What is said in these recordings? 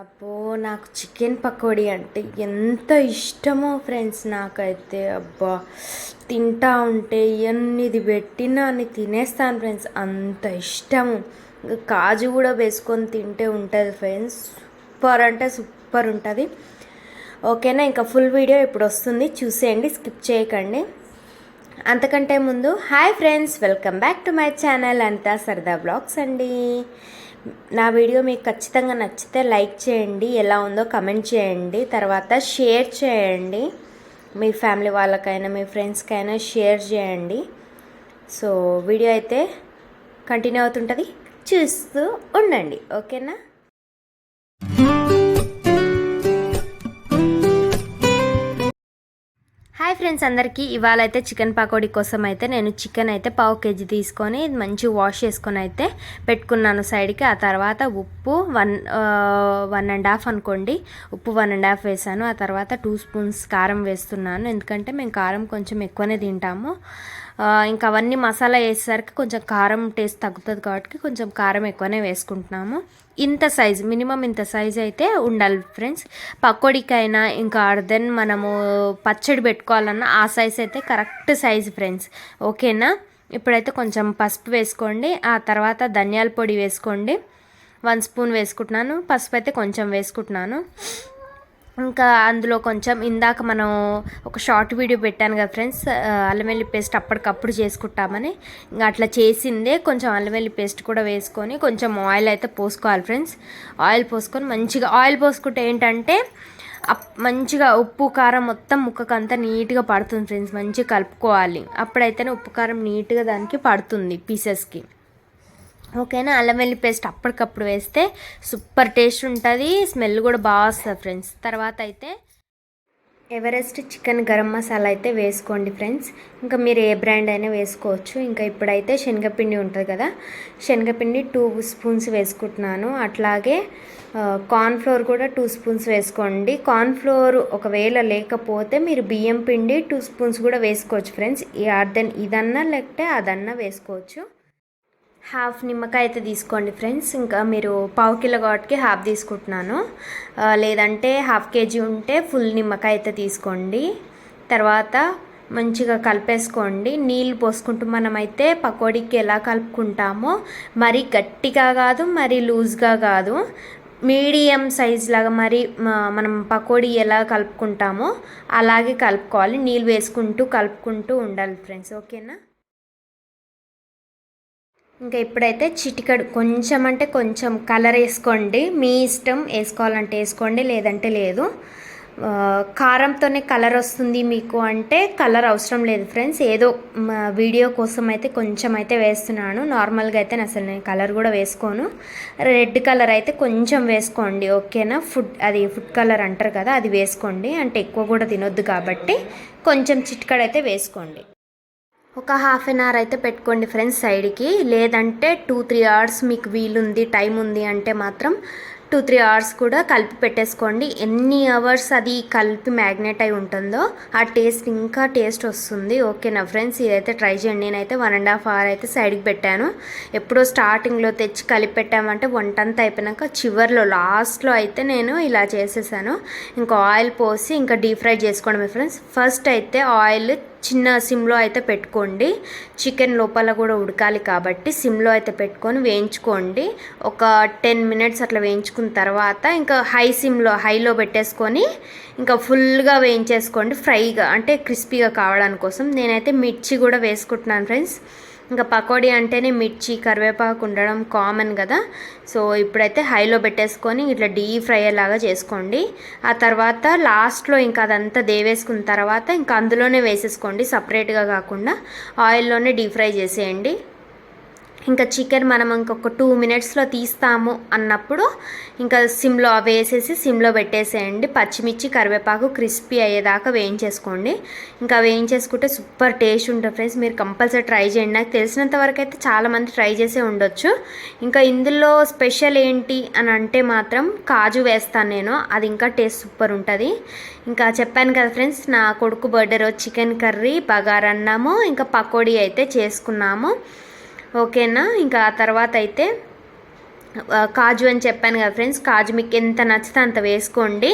అబ్బో నాకు చికెన్ పకోడీ అంటే ఎంత ఇష్టమో ఫ్రెండ్స్ నాకైతే. అబ్బా తింటా ఉంటే ఎన్నిది పెట్టినా అని తినేస్తాను ఫ్రెండ్స్. అంత ఇష్టము. కాజు కూడా వేసుకొని తింటే ఉంటుంది ఫ్రెండ్స్. సూపర్ అంటే సూపర్ ఉంటుంది. ఓకేనా ఇంకా ఫుల్ వీడియో ఇప్పుడు వస్తుంది. చూసేయండి స్కిప్ చేయకండి. అంతకంటే ముందు hi friends welcome back to my channel అంతా సరదా బ్లాగ్స్ అండి. నా వీడియో మీకు ఖచ్చితంగా నచ్చితే లైక్ చేయండి ఎలా ఉందో కమెంట్ చేయండి తర్వాత షేర్ చేయండి. మీ ఫ్యామిలీ వాళ్ళకైనా మీ ఫ్రెండ్స్కైనా షేర్ చేయండి. సో వీడియో అయితే కంటిన్యూ అవుతుంటుంది. చూస్తూ ఉండండి. ఓకేనా? ఫ్రెండ్స్ అందరికీ ఇవాళ అయితే చికెన్ పకోడీ కోసం అయితే నేను చికెన్ అయితే పావు కేజీ తీసుకొని మంచి వాష్ చేసుకొని అయితే పెట్టుకున్నాను సైడ్కి. ఆ తర్వాత ఉప్పు వన్ వన్ అండ్ హాఫ్ అనుకోండి. ఉప్పు వన్ అండ్ హాఫ్ వేసాను. ఆ తర్వాత టూ స్పూన్స్ కారం వేస్తున్నాను. ఎందుకంటే మేము కారం కొంచెం ఎక్కువనే తింటాము. ఇంకా అవన్నీ మసాలా వేసేసరికి కొంచెం కారం టేస్ట్ తగ్గుతుంది కాబట్టి కొంచెం కారం ఎక్కువనే వేసుకుంటున్నాము. ఇంత సైజ్ మినిమం ఇంత సైజ్ అయితే ఉండాలి ఫ్రెండ్స్ పకోడీకైనా ఇంకా అర్ధన్ మనము పచ్చడి పెట్టుకోవాలన్నా ఆ సైజ్ అయితే కరెక్ట్ సైజ్ ఫ్రెండ్స్ ఓకేనా ఇప్పుడైతే కొంచెం పసుపు వేసుకోండి. ఆ తర్వాత ధనియాల పొడి వేసుకోండి. వన్ స్పూన్ వేసుకుంటున్నాను. పసుపు అయితే కొంచెం వేసుకుంటున్నాను. ఇంకా అందులో కొంచెం ఇందాక మనం ఒక షార్ట్ వీడియో పెట్టాను కదా ఫ్రెండ్స్ అల్లం వెల్లి పేస్ట్ అప్పటికప్పుడు చేసుకుంటామని. ఇంకా అట్లా చేసిందే కొంచెం అల్లం వెల్లి పేస్ట్ కూడా వేసుకొని కొంచెం ఆయిల్ అయితే పోసుకోవాలి ఫ్రెండ్స్. ఆయిల్ పోసుకొని మంచిగా ఆయిల్ పోసుకుంటే ఏంటంటే అప్ మంచిగా ఉప్పు కారం మొత్తం ముక్కకు అంతా నీట్గా పడుతుంది ఫ్రెండ్స్ మంచిగా కలుపుకోవాలి. అప్పుడైతేనే ఉప్పు కారం నీట్గా దానికి పడుతుంది పీసెస్కి. ఓకేనా? అల్లం వెల్లి పేస్ట్ అప్పటికప్పుడు వేస్తే సూపర్ టేస్ట్ ఉంటుంది. స్మెల్ కూడా బాగా వస్తుంది ఫ్రెండ్స్. తర్వాత అయితే ఎవరెస్ట్ చికెన్ గరం మసాలా అయితే వేసుకోండి ఫ్రెండ్స్. ఇంకా మీరు ఏ బ్రాండ్ అయినా వేసుకోవచ్చు. ఇంకా ఇప్పుడైతే శనగపిండి ఉంటుంది కదా శనగపిండి టూ స్పూన్స్ వేసుకుంటున్నాను. అట్లాగే కార్న్ఫ్లోర్ కూడా టూ స్పూన్స్ వేసుకోండి. కార్న్ఫ్లోర్ ఒకవేళ లేకపోతే మీరు బియ్యం పిండి టూ స్పూన్స్ కూడా వేసుకోవచ్చు ఫ్రెండ్స్. అర్ధన్ ఇదన్నా లేకపోతే అదన్నా వేసుకోవచ్చు. హాఫ్ నిమ్మకాయ అయితే తీసుకోండి ఫ్రెండ్స్. ఇంకా మీరు పావు కిలో కాబట్టి హాఫ్ తీసుకుంటున్నాను. లేదంటే హాఫ్ కేజీ ఉంటే ఫుల్ నిమ్మకాయ అయితే తీసుకోండి. తర్వాత మంచిగా కలిపేసుకోండి. నీళ్ళు పోసుకుంటూ మనమైతే పకోడీకి ఎలా కలుపుకుంటామో మరీ గట్టిగా కాదు మరీ లూజ్గా కాదు. మీడియం సైజ్ లాగా మరి మనం పకోడీ ఎలా కలుపుకుంటామో అలాగే కలుపుకోవాలి. నీళ్ళు వేసుకుంటూ కలుపుకుంటూ ఉండాలి ఫ్రెండ్స్. ఓకేనా? ఇంకా ఇప్పుడైతే చిటికడు కొంచెం అంటే కొంచెం కలర్ వేసుకోండి. మీ ఇష్టం వేసుకోవాలంటే వేసుకోండి లేదంటే లేదు. కారంతోనే కలర్ వస్తుంది మీకు అంటే కలర్ అవసరం లేదు ఫ్రెండ్స్. ఏదో వీడియో కోసం అయితే కొంచెం అయితే వేస్తున్నాను. నార్మల్గా అయితే అసలు నేను కలర్ కూడా వేసుకోను. రెడ్ కలర్ అయితే కొంచెం వేసుకోండి ఓకేనా? ఫుడ్ అది ఫుడ్ కలర్ అంటారు కదా అది వేసుకోండి. అంటే ఎక్కువ కూడా తినొద్దు కాబట్టి కొంచెం చిటికడైతే వేసుకోండి. ఒక హాఫ్ అన్ అవర్ అయితే పెట్టుకోండి ఫ్రెండ్స్ సైడ్కి లేదంటే టూ త్రీ అవర్స్ మీకు వీలుంది టైం ఉంది అంటే మాత్రం టూ త్రీ అవర్స్ కూడా కలిపి పెట్టేసుకోండి. ఎన్ని అవర్స్ అది కలిపి మ్యాగ్నెట్ అయి ఉంటుందో ఆ టేస్ట్ ఇంకా టేస్ట్ వస్తుంది. ఓకేనా ఫ్రెండ్స్ ఇదైతే ట్రై చేయండి. నేనైతే వన్ అండ్ హాఫ్ అవర్ అయితే సైడ్కి పెట్టాను. ఎప్పుడో స్టార్టింగ్లో తెచ్చి కలిపి పెట్టామంటే వంట అంతా అయిపోయినాక చివర్లో లాస్ట్లో అయితే నేను ఇలా చేసేసాను. ఇంకా ఆయిల్ పోసి ఇంకా డీప్ ఫ్రై చేసుకోండి ఫ్రెండ్స్ ఫస్ట్ అయితే ఆయిల్ చిన్న సిమ్లో అయితే పెట్టుకోండి. చికెన్ లోపల కూడా ఉడకాలి కాబట్టి సిమ్లో అయితే పెట్టుకొని వేయించుకోండి. ఒక టెన్ మినిట్స్ అట్లా వేయించుకున్న తర్వాత ఇంకా హై సిమ్లో హైలో పెట్టేసుకొని ఇంకా ఫుల్గా వేయించేసుకోండి. ఫ్రైగా అంటే క్రిస్పీగా కావడానికి కోసం నేనైతే మిర్చి కూడా వేసుకుంటున్నాను ఫ్రెండ్స్. ఇంకా పకోడీ అంటేనే మిర్చి కరివేపాకు ఉండడం కామన్ కదా. సో ఇప్పుడైతే హైలో పెట్టేసుకొని ఇట్లా డీప్ ఫ్రై లాగా చేసుకోండి. ఆ తర్వాత లాస్ట్లో ఇంకా అదంతా దేవేసుకున్న తర్వాత ఇంకా అందులోనే వేసేసుకోండి సపరేట్గా కాకుండా. ఆయిల్లోనే డీప్ ఫ్రై చేసేయండి. ఇంకా చికెన్ మనం ఇంకొక టూ మినిట్స్లో తీస్తాము అన్నప్పుడు ఇంకా సిమ్లో వేసేసి సిమ్లో పెట్టేసేయండి. పచ్చిమిర్చి కరివేపాకు క్రిస్పీ అయ్యేదాకా వేయించేసుకోండి. ఇంకా వేయించేసుకుంటే సూపర్ టేస్ట్ ఉంటుంది ఫ్రెండ్స్. మీరు కంపల్సరీ ట్రై చేయండి. నాకు తెలిసినంత వరకు అయితే చాలామంది ట్రై చేసే ఉండొచ్చు. ఇంకా ఇందులో స్పెషల్ ఏంటి అని అంటే మాత్రం కాజు వేస్తాను నేను. అది ఇంకా టేస్ట్ సూపర్ ఉంటుంది. ఇంకా చెప్పాను కదా ఫ్రెండ్స్ నా కొడుకు బర్త్డే రోజు చికెన్ కర్రీ బగారన్నాము ఇంకా పకోడీ అయితే చేసుకున్నాము. ఓకేనా? ఇంకా ఆ తర్వాత అయితే కాజు అని చెప్పాను కదా ఫ్రెండ్స్ కాజు మీకు ఎంత నచ్చితే అంత వేసుకోండి.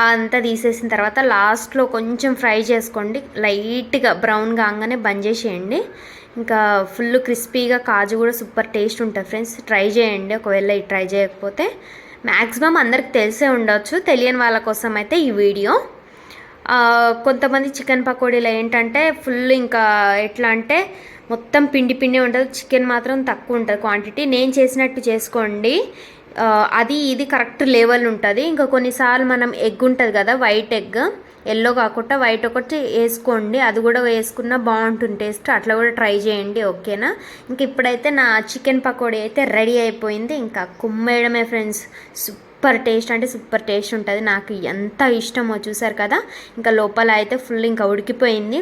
అంతా తీసేసిన తర్వాత లాస్ట్లో కొంచెం ఫ్రై చేసుకోండి. లైట్గా బ్రౌన్ కాగానే బంద్ చేసేయండి. ఇంకా ఫుల్ క్రిస్పీగా కాజు కూడా సూపర్ టేస్ట్ ఉంటుంది ఫ్రెండ్స్. ట్రై చేయండి. ఒకవేళ ఇది ట్రై చేయకపోతే మ్యాక్సిమం అందరికి తెలిసే ఉండొచ్చు. తెలియని వాళ్ళ కోసం అయితే ఈ వీడియో. కొంతమంది చికెన్ పకోడీలో ఏంటంటే ఫుల్ ఇంకా ఎట్లా అంటే మొత్తం పిండి పిండి ఉంటుంది చికెన్ మాత్రం తక్కువ ఉంటుంది క్వాంటిటీ నేను చేసినట్టు చేసుకోండి. అది ఇది కరెక్ట్ లెవెల్ ఉంటుంది. ఇంకా కొన్నిసార్లు మనం ఎగ్ ఉంటుంది కదా వైట్ ఎగ్ ఎల్లో కాకుండా వైట్ ఒకటి వేసుకోండి. అది కూడా వేసుకున్నా బాగుంటుంది టేస్ట్ అట్లా కూడా ట్రై చేయండి ఓకేనా ఇంక ఇప్పుడైతే నా చికెన్ పకోడీ అయితే రెడీ అయిపోయింది. ఇంకా కుమ్మేయడమే ఫ్రెండ్స్ సూపర్ టేస్ట్ అంటే సూపర్ టేస్ట్ ఉంటుంది. నాకు ఎంత ఇష్టమో చూసారు కదా? ఇంకా లోపల అయితే ఫుల్ ఇంకా ఉడికిపోయింది.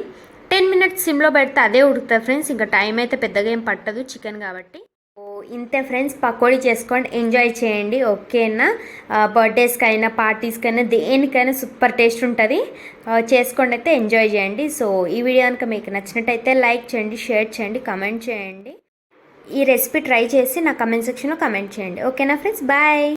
టెన్ మినిట్స్ సిమ్లో పెడితే అదే ఉడుకుతుంది ఫ్రెండ్స్. ఇంకా టైం అయితే పెద్దగా ఏం పట్టదు చికెన్ కాబట్టి. ఓ ఇంతే ఫ్రెండ్స్. పకోడీ చేసుకోండి. ఎంజాయ్ చేయండి. ఓకేనా? బర్త్డేస్కి అయినా పార్టీస్కి అయినా దేనికైనా సూపర్ టేస్ట్ ఉంటుంది. చేసుకోండి అయితే ఎంజాయ్ చేయండి. సో ఈ వీడియో కనుక మీకు నచ్చినట్టయితే లైక్ చేయండి షేర్ చేయండి కమెంట్ చేయండి. ఈ రెసిపీ ట్రై చేసి నా కమెంట్ సెక్షన్లో కమెంట్ చేయండి. ఓకేనా ఫ్రెండ్స్? బాయ్.